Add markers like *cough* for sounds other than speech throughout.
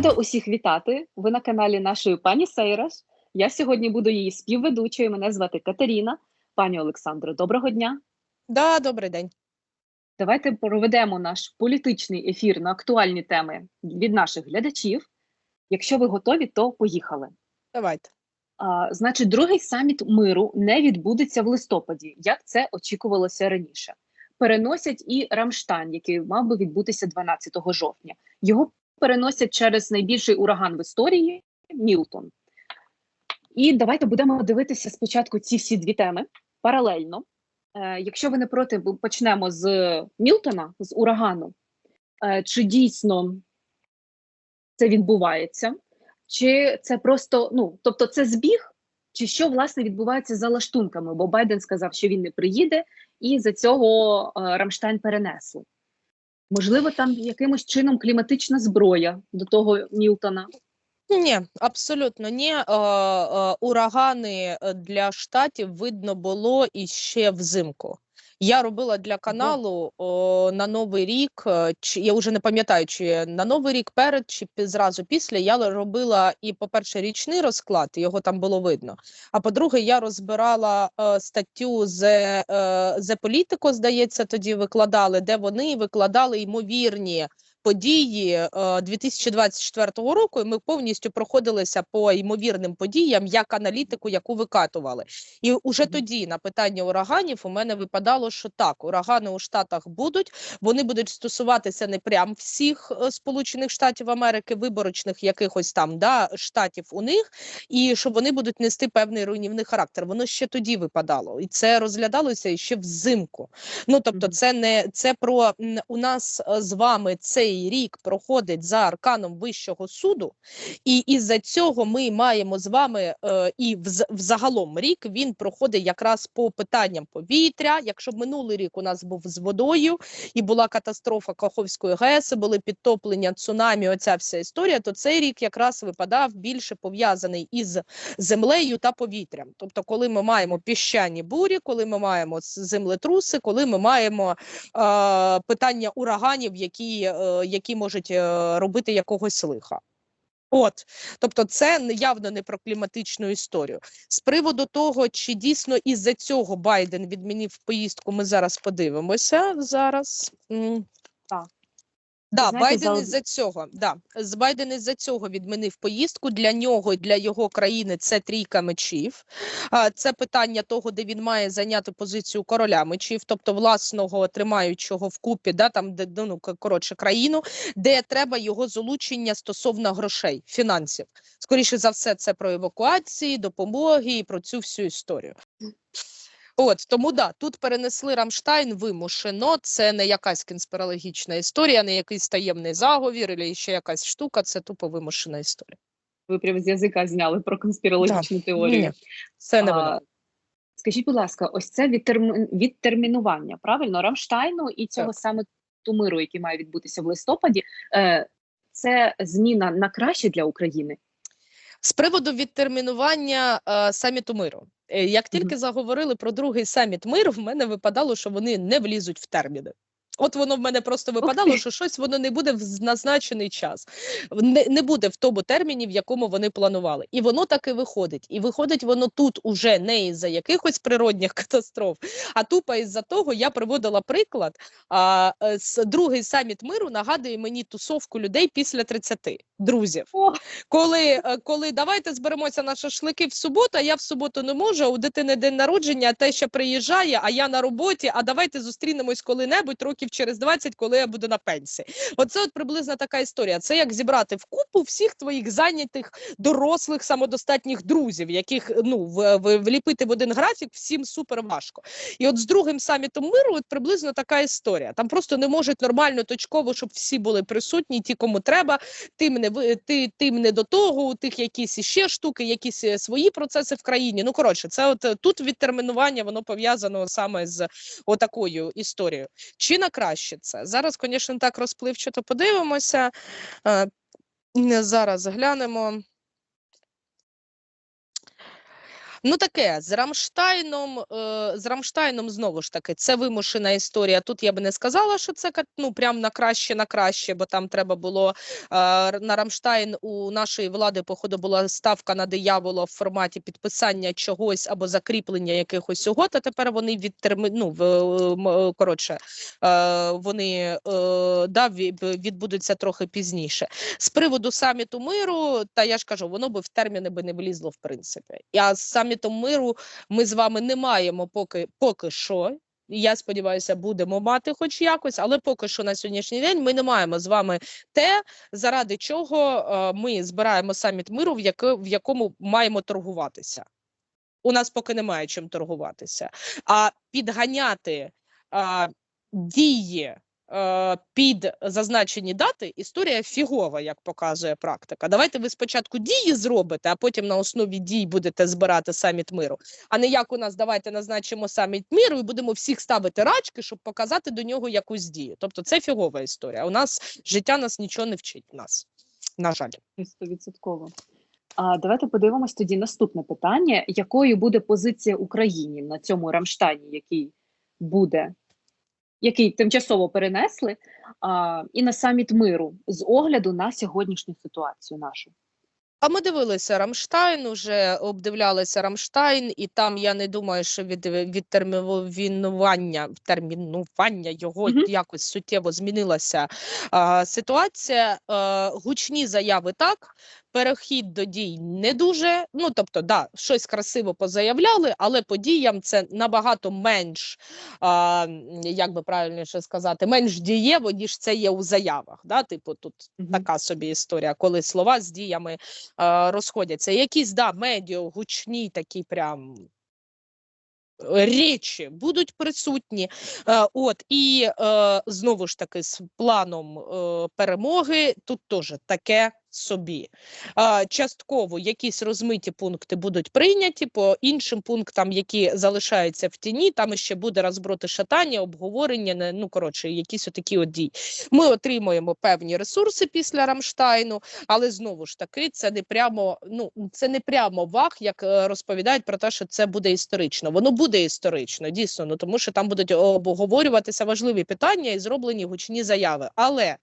Рада усіх вітати. Ви на каналі нашої пані Сейраш. Я сьогодні буду її співведучою. Мене звати Катерина. Пані Олександро, доброго дня. Да, добрий день. Давайте проведемо наш політичний ефір на актуальні теми від наших глядачів. Якщо ви готові, то поїхали. Давайте. А, значить, другий саміт миру не відбудеться в листопаді, як це очікувалося раніше. Переносять і Рамштайн, який мав би відбутися 12 жовтня. Його переносять через найбільший ураган в історії Мілтон. І давайте будемо дивитися спочатку ці всі дві теми паралельно. Е, якщо ви не проти, почнемо з Мілтона, з урагану. Е, чи дійсно це відбувається? Чи це просто, ну, тобто це збіг, чи що власне відбувається за лаштунками? Бо Байден сказав, що він не приїде, і за цього е, Рамштайн перенесли. Можливо, там якимось чином кліматична зброя до того Мілтона. Ні, абсолютно ні. Е, е, урагани е, для штатів видно було іще взимку. Я робила для каналу о, на новий рік. е, Чи я вже не пам'ятаю, чи на новий рік перед чи зразу після я робила і, по-перше, річний розклад, його там було видно. А по-друге, я розбирала е, статтю з е, Politico, здається, тоді викладали, де вони викладали ймовірні події е, 2024 року. І ми повністю проходилися по ймовірним подіям як аналітику, яку викатували. І уже тоді на питання ураганів у мене випадало, що так, урагани у Штатах будуть. Вони будуть стосуватися не прям всіх е, Сполучених Штатів Америки, виборочних якихось там да, штатів у них, і що вони будуть нести певний руйнівний характер. Воно ще тоді випадало, і це розглядалося ще взимку. Ну тобто, це не це про у нас е, з вами цей рік проходить за арканом вищого суду, і із-за цього ми маємо з вами е, і взагалом рік він проходить якраз по питанням повітря. Якщо минулий рік у нас був з водою і була катастрофа Каховської ГЕС, були підтоплення цунамі, оця вся історія, то цей рік якраз випадав більше пов'язаний із землею та повітрям. Тобто, коли ми маємо піщані бурі, коли ми маємо землетруси, коли ми маємо е, питання ураганів, які, е, які можуть е, робити якогось лиха. От, тобто, це явно не про кліматичну історію. З приводу того, чи дійсно із-за цього Байден відмінив поїздку, ми зараз подивимося. Зараз. Да, Знаєте, Байден за- із-за цього, да, з Байден із-за цього відмінив поїздку. Для нього і для його країни це трійка мечів. Це питання того, де він має зайняти позицію короля мечів, тобто власного тримаючого вкупі, да, там де ну, коротше країну, де треба його залучення стосовно грошей, фінансів. Скоріше за все, це про евакуації, допомоги і про цю всю історію. От тому да, тут перенесли Рамштайн вимушено. Це не якась конспірологічна історія, не якийсь таємний заговір, або ще якась штука. Це тупо вимушена історія. Ви прямо з язика зняли про конспірологічну теорію. Ні, це не А, воно. Скажіть, будь ласка, ось це відтерми... відтермінування, правильно, Рамштайну і цього Так. саміту миру, який має відбутися в листопаді, е, це зміна на краще для України. З приводу відтермінування е, саміту миру. Е, Як тільки заговорили про другий саміт миру, в мене випадало, що вони не влізуть в терміни. От воно в мене просто випадало, що щось воно не буде в назначений час, не, не буде в тому терміні, в якому вони планували. І воно так і виходить. І виходить воно тут уже не із-за якихось природних *laughs* катастроф, а тупо із-за того, я приводила приклад. А, е, с- другий саміт миру нагадує мені тусовку людей після 30 друзів О, коли, е, коли давайте зберемося на шашлики в суботу, а я в суботу не можу, а у дитини день народження, а те ще приїжджає, а я на роботі, а давайте зустрінемось коли-небудь років через 20, коли я буду на пенсії. Оце от приблизно така історія. Це як зібрати в купу всіх твоїх зайнятих, дорослих, самодостатніх друзів, яких ну в, в, вліпити в один графік всім супер важко. І от з другим самітом миру от приблизно така історія. Там просто не можуть нормально точково, щоб всі були присутні, ті, кому треба тим не ти тим не до того, у тих якісь іще штуки, якісь е, свої процеси в країні. Ну коротше, це от е, тут відтермінування воно пов'язано саме з отакою історією. Чи на краще це зараз, звісно, так розпливчато подивимося. Е, зараз глянемо. Ну таке з Рамштайном, е, з Рамштайном знову ж таки, це вимушена історія. Тут я би не сказала, що це ну прям на краще, на краще, бо там треба було е, на Рамштайн у нашої влади, походу, була ставка на диявола в форматі підписання чогось або закріплення якихось угод. А тепер вони відтерми... ну, е, коротше, вони да, відбудуться трохи пізніше. З приводу саміту миру, та я ж кажу, воно би в терміни би не влізло в принципі. А з самітом миру ми з вами не маємо поки, поки що. Я сподіваюся, будемо мати хоч якось, але поки що на сьогоднішній день ми не маємо з вами те, заради чого е, ми збираємо саміт миру, в, якому маємо торгуватися. У нас поки немає чим торгуватися. А підганяти а, дії під зазначені дати історія фігова, як показує практика. Давайте ви спочатку дії зробите, а потім на основі дій будете збирати саміт миру. А не як у нас давайте назначимо саміт миру і будемо всіх ставити рачки, щоб показати до нього якусь дію. Тобто це фігова історія. У нас життя нас нічого не вчить. Нас на жаль. Стовідсотково. А давайте подивимось тоді наступне питання: якою буде позиція України на цьому Рамштайні, який буде, який тимчасово перенесли, а, і на саміт миру з огляду на сьогоднішню ситуацію нашу. А ми дивилися Рамштайн, уже обдивлялися Рамштайн, і там я не думаю, що від, від термінування, термінування його Мгм. якось суттєво змінилася а, ситуація. А, гучні заяви так, перехід до дій не дуже. Ну тобто, да, щось красиво позаявляли, але по діям це набагато менш, а, як би правильніше сказати, менш дієво, ніж це є у заявах. Да? Типу, тут Мгм. така собі історія, коли слова з діями е, розходяться. Якісь да, медіа гучні, такі прям речі будуть присутні. Е, от і е, знову ж таки з планом е, перемоги тут теж таке собі. Частково якісь розмиті пункти будуть прийняті, по іншим пунктам, які залишаються в тіні, там ще буде розброти шатання, обговорення, ну коротше, якісь отакі от дії. Ми отримуємо певні ресурси після Рамштайну, але знову ж таки, це не прямо ну це не прямо вах, як е, розповідають про те, що це буде історично. Воно буде історично, дійсно, ну тому що там будуть обговорюватися важливі питання і зроблені гучні заяви. Але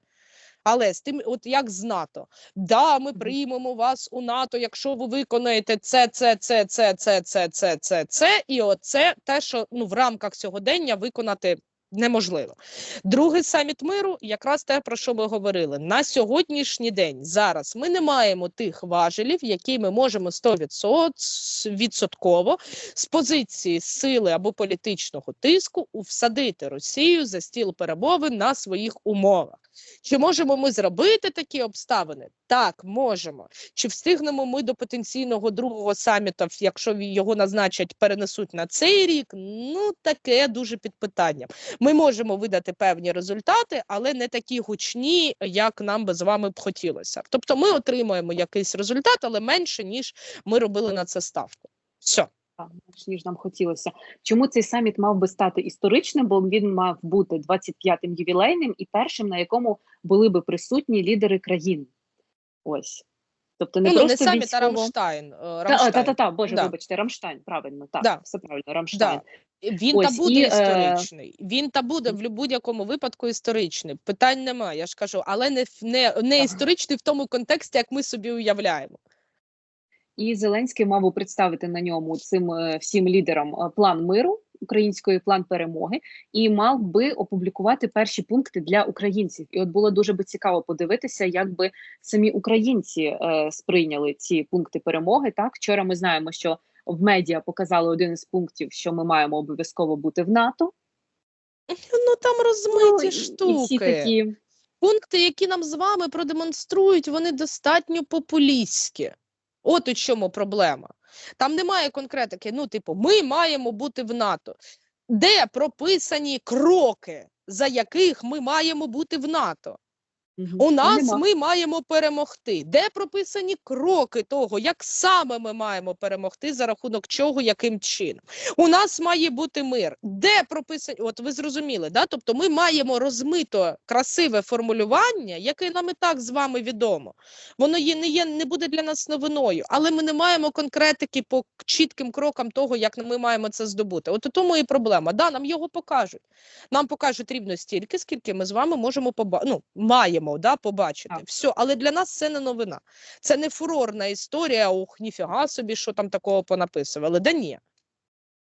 але з тим, от як з НАТО, да, ми приймемо вас у НАТО, якщо ви виконаєте це, це, це, це, це, це, це, це, це, і оце те, що ну в рамках сьогодення виконати неможливо. Другий саміт миру, якраз те, про що ми говорили. На сьогоднішній день зараз ми не маємо тих важелів, які ми можемо 100% відсотково з позиції сили або політичного тиску всадити Росію за стіл перемовин на своїх умовах. Чи можемо ми зробити такі обставини? Так, можемо. Чи встигнемо ми до потенційного другого саміту, якщо його назначать, перенесуть на цей рік? Ну таке дуже під питанням. Ми можемо видати певні результати, але не такі гучні, як нам би з вами б хотілося. Тобто, ми отримуємо якийсь результат, але менше ніж ми робили на це ставку. Все. Менш ніж нам хотілося. Чому цей саміт мав би стати історичним? Бо він мав бути 25-м ювілейним і першим, на якому були би присутні лідери країн. Ось. Тобто не ну, просто а військово... Рамштайн. е, Та, Рамштайн. та, та, та, боже, Да. вибачте, Рамштайн, правильно, так, Да. все правильно, Рамштайн. Да. Він та буде і, е, історичний. Він та буде в будь-якому випадку історичний. Питань немає, я ж кажу, але не, не, не історичний в тому контексті, як ми собі уявляємо. І Зеленський мав представити на ньому цим е, всім лідерам план миру української план перемоги, і мав би опублікувати перші пункти для українців. І от було дуже би цікаво подивитися, як би самі українці е, сприйняли ці пункти перемоги. Так, вчора ми знаємо, що в медіа показали один із пунктів, що ми маємо обов'язково бути в НАТО. Ну там Ну, розмиті і- штуки. І всі такі Пункти, які нам з вами продемонструють, вони достатньо популістські. От у чому проблема. Там немає конкретики. Ну, типу, ми маємо бути в НАТО. Де прописані кроки, за яких ми маємо бути в НАТО? У нас нема. ми маємо перемогти. Де прописані кроки того, як саме ми маємо перемогти, за рахунок чого, яким чином? У нас має бути мир. Де прописані? От ви зрозуміли, да? Тобто ми маємо розмито красиве формулювання, яке нам і так з вами відомо. Воно є не є не буде для нас новиною, але ми не маємо конкретики по чітким крокам того, як ми маємо це здобути. От у тому і проблема. Да, нам його покажуть. Нам покажуть рівно стільки, скільки ми з вами можемо поба... ну, маємо да, побачити. Так. Все, але для нас це не новина. Це не фурорна історія. Ох, ніфіга собі, що там такого понаписували. Да ні.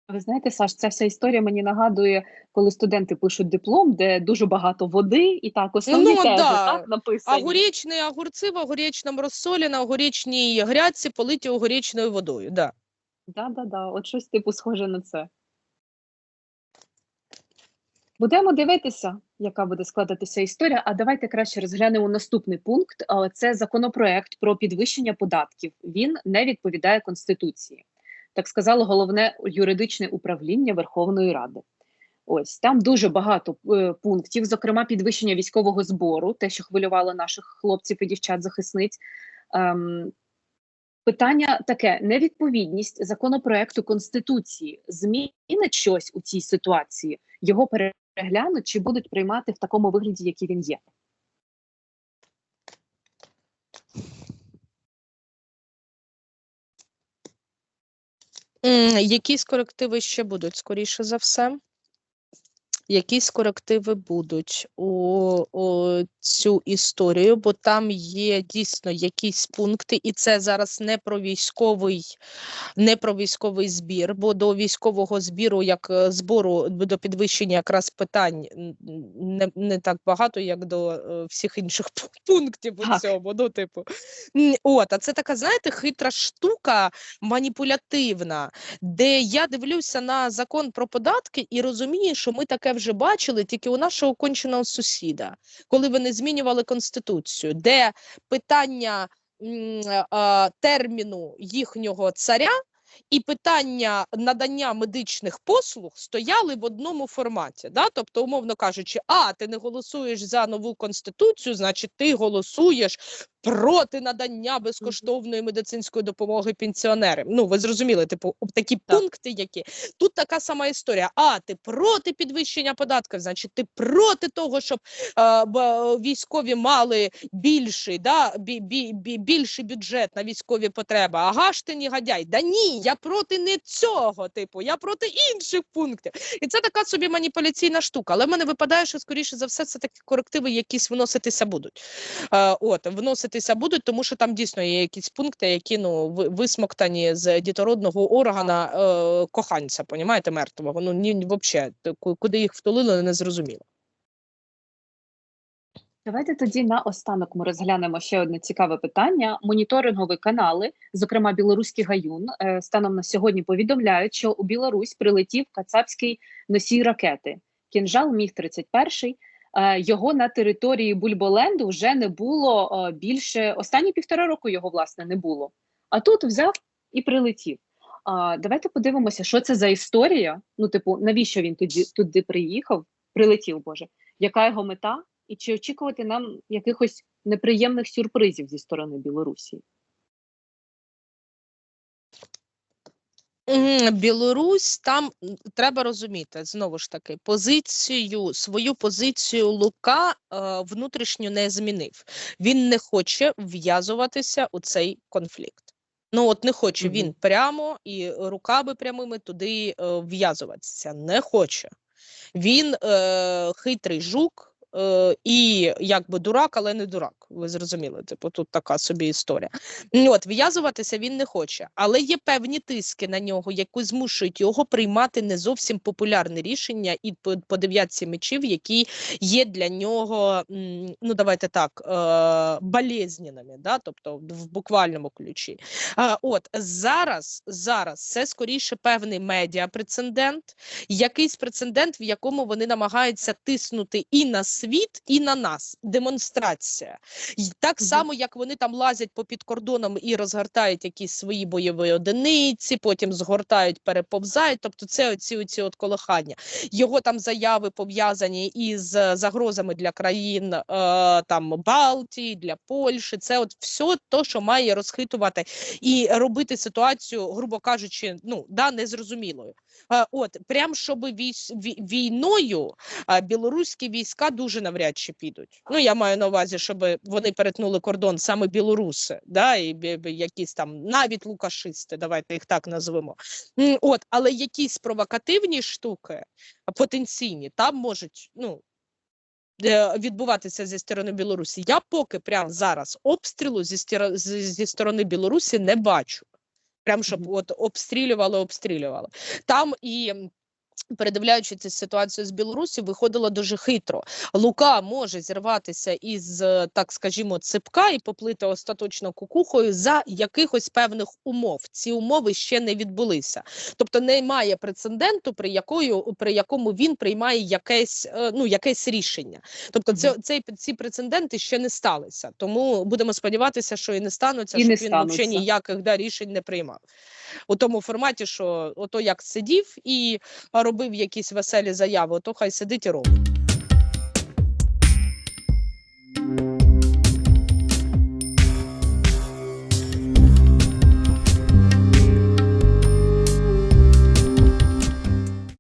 Ви знаєте, Саш, ця вся історія мені нагадує, коли студенти пишуть диплом, де дуже багато води, і так основні Ну, тези да. так написані. Огуречні огурці в огуречному розсолі на огуречній грядці политі огуречною водою. Да. Да, да, да. От щось типу схоже на це. Будемо дивитися, яка буде складатися історія. А давайте краще розглянемо наступний пункт. Це законопроект про підвищення податків. Він не відповідає Конституції. Так сказало головне юридичне управління Верховної Ради. Ось там дуже багато е, пунктів, зокрема, підвищення військового збору, те, що хвилювало наших хлопців і дівчат-захисниць. Ем, Питання таке: невідповідність законопроекту Конституції змінить щось у цій ситуації, його переглянуть чи будуть приймати в такому вигляді, який він є. Якісь корективи ще будуть, скоріше за все. Якісь корективи будуть у, у цю історію, бо там є дійсно якісь пункти, і це зараз не про військовий, не про військовий збір, бо до військового збіру, як е, збору до підвищення якраз питань не, не так багато, як до е, всіх інших пунктів у цьому. Ну, типу, от, а це така, знаєте, хитра штука маніпулятивна де я дивлюся на закон про податки і розумію, що ми таке вже бачили тільки у нашого конченого сусіда, коли вони змінювали конституцію, де питання е, терміну їхнього царя. І питання надання медичних послуг стояли в одному форматі. Да? Тобто, умовно кажучи, а ти не голосуєш за нову конституцію, значить, ти голосуєш проти надання безкоштовної медицинської допомоги пенсіонерам. Ну, ви зрозуміли, типу, такі Так. пункти, які тут така сама історія. А ти проти підвищення податків, значить, ти проти того, щоб е, б- військові мали більший, да, бі, бі, бі, більший бюджет на військові потреби. Ага ж ти негодяй. Да ні, я проти не цього, типу, я проти інших пунктів. І це така собі маніпуляційна штука. Але в мене випадає, що скоріше за все це такі корективи якісь вноситися будуть. Е, от, вноситися будуть, тому що там дійсно є якісь пункти, які ну висмоктані з дітородного органа е, коханця, понімаєте, мертвого. Ну ні, ку- куди їх втулили, не зрозуміло. Давайте тоді на останок ми розглянемо ще одне цікаве питання. Моніторингові канали, зокрема білоруський гаюн, е, станом на сьогодні повідомляють, що у Білорусь прилетів кацапський носій ракети. Кінжал міг 31 Е, Його на території Бульболенду вже не було е, більше останні півтора року. Його власне не було. А тут взяв і прилетів. Давайте подивимося, що це за історія. Ну, типу, навіщо він туди, туди приїхав? Прилетів, Боже. Яка його мета? І чи очікувати нам якихось неприємних сюрпризів зі сторони Білорусі? Білорусь там треба розуміти знову ж таки позицію, свою позицію Лука е, внутрішньо не змінив. Він не хоче в'язуватися у цей конфлікт. Ну от не хоче він прямо і руками прямими туди е, в'язуватися. Не хоче. Він е, хитрий жук. Е, І якби дурак, але не дурак. Ви зрозуміли? Типу, тут така собі історія. Ну, От в'язуватися він не хоче, але є певні тиски на нього, які змушують його приймати не зовсім популярне рішення і по, по мечів, які є для нього, ну давайте так, е, болезненими, да? тобто в буквальному ключі. От зараз, зараз це скоріше певний медіа прецедент, якийсь прецедент, в якому вони намагаються тиснути і на світ і на нас. Демонстрація. І так само, як вони там лазять по під кордоном і розгортають якісь свої бойові одиниці, потім згортають, переповзають. Тобто, це оці, оці от колихання. Його там заяви пов'язані із е, загрозами для країн е, там Балтії, для Польщі. Це от все то, що має розхитувати і робити ситуацію, грубо кажучи, ну да незрозумілою. Е, От прям щоб війною а, білоруські війська дуже навряд чи підуть. Ну я маю на увазі, щоб вони перетнули кордон саме білоруси, да і якісь там навіть лукашисти, давайте їх так назвемо. От, але якісь провокативні штуки потенційні там можуть ну. Відбуватися зі сторони Білорусі. Я поки прямо зараз обстрілу зі, з- зі сторони Білорусі не бачу. Прям щоб от обстрілювали, обстрілювали. Там і передивляючи цю ситуацію з Білорусі, виходило дуже хитро. Лука може зірватися із, е, так скажімо, ципка і поплити остаточно кукухою за якихось певних умов. Ці умови ще не відбулися. Тобто немає прецеденту, при якою при якому він приймає якесь е, ну якесь рішення. Тобто, це цей ці прецеденти ще не сталися. Тому будемо сподіватися, що і не стануться, І щоб не він взагалі ніяких да, рішень не приймав. У тому форматі, що ото як сидів і робив якісь веселі заяви, то хай сидить і робить.